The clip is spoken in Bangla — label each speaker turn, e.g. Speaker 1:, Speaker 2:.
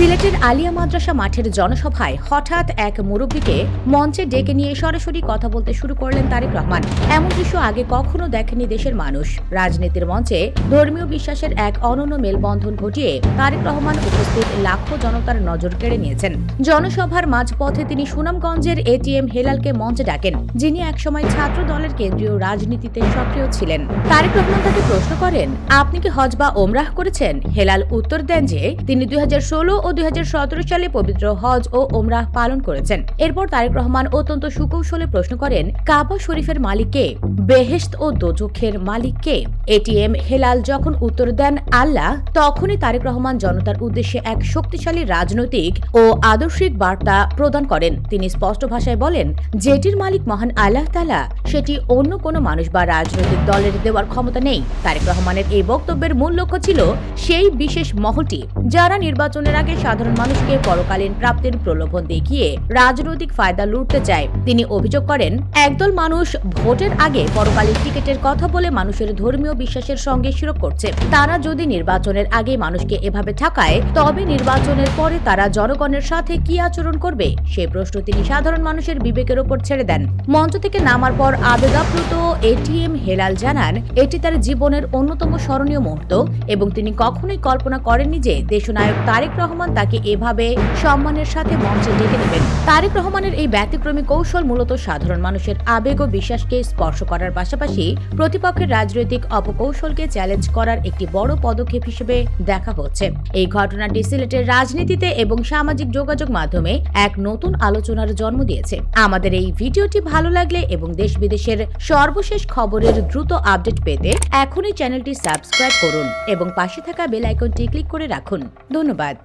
Speaker 1: সিলেটের আলিয়া মাদ্রাসা মাঠের জনসভায় হঠাৎ এক মুরব্বীকে মঞ্চে ডেকে নিয়ে সরাসরি কথা বলতে শুরু করলেন তারেক রহমান। এমন দৃশ্য আগে কখনো দেখেনি দেশের মানুষ। রাজনীতির মঞ্চে ধর্মীয় বিশ্বাসের এক অনন্য মেলবন্ধন ঘটিয়ে তারেক রহমান উপস্থিত লাখো জনতার নজর কেড়ে নিয়েছেন। জনসভার মাঝপথে তিনি সুনামগঞ্জের এটিএম হেলালকে মঞ্চে ডাকেন, যিনি একসময় ছাত্র দলের কেন্দ্রীয় রাজনীতিতে সক্রিয় ছিলেন। তারেক রহমান তাকে প্রশ্ন করেন, আপনি কি হজ বা ওমরাহ করেছেন? হেলাল উত্তর দেন যে, তিনি দুই ও দুই হাজার সতেরো সালে পবিত্র হজ ও ওমরাহ পালন করেছেন। এরপর তারেক রহমান অত্যন্ত সুকৌশলে প্রশ্ন করেন, কাবা শরীফের মালিক কে বেহেশত ও দোজখের মালিক কে এটিএম হেলাল যখন উত্তর দেন আল্লাহ, তখনই তারেক রহমান জনতার উদ্দেশ্যে এক শক্তিশালী রাজনৈতিক ও আদর্শিক বার্তা প্রদান করেন। তিনি স্পষ্ট ভাষায় বলেন, যেটির মালিক মহান আল্লাহ তালা সেটি অন্য কোনো মানুষ বা রাজনৈতিক দলের দেওয়ার ক্ষমতা নেই। তারেক রহমানের এই বক্তব্যের মূল লক্ষ্য ছিল সেই বিশেষ মহলটি, যারা নির্বাচনের আগে সাধারণ মানুষকে পরকালীন প্রাপ্তির প্রলোভন দেখিয়ে রাজনৈতিক ফায়দা লুটতে চায়। তিনি অভিযোগ করেন, একদল মানুষ ভোটের আগে পরকালীন টিকিটের কথা বলে মানুষের ধর্মীয় বিশ্বাসের সঙ্গে শিরক করছে। তারা যদি নির্বাচনের আগে মানুষকে এভাবে ঠকায়, তবে নির্বাচনের পরে তারা জনগণের সাথে কি আচরণ করবে? সে প্রশ্ন তিনি সাধারণ মানুষের বিবেকের ওপর ছেড়ে দেন। মঞ্চ থেকে নামার পর আবেগাপ্লুত এটিএম হেলাল জানান, এটি তার জীবনের অন্যতম স্মরণীয় মুহূর্ত এবং তিনি কখনোই কল্পনা করেননি যে দেশনায়ক তারেক রহমান তাকে এভাবে সম্মানের সাথে মঞ্চে ডেকে নেবেন। তারেক রহমানের এই ব্যতিক্রমী কৌশল মূলত সাধারণ মানুষের আবেগ ও বিশ্বাসকে স্পর্শ করার পাশাপাশি প্রতিপক্ষের রাজনৈতিক অপকৌশলকে চ্যালেঞ্জ করার একটি বড় পদক্ষেপ হিসেবে দেখা হচ্ছে। এই ঘটনাটি সিলেটের রাজনীতিতে এবং সামাজিক যোগাযোগ মাধ্যমে এক নতুন আলোচনার জন্ম দিয়েছে। আমাদের এই ভিডিওটি ভালো লাগলে এবং দেশ বিদেশের সর্বশেষ খবরের দ্রুত আপডেট পেতে এখনই চ্যানেলটি সাবস্ক্রাইব করুন এবং পাশে থাকা বেল আইকনটি ক্লিক করে রাখুন। ধন্যবাদ।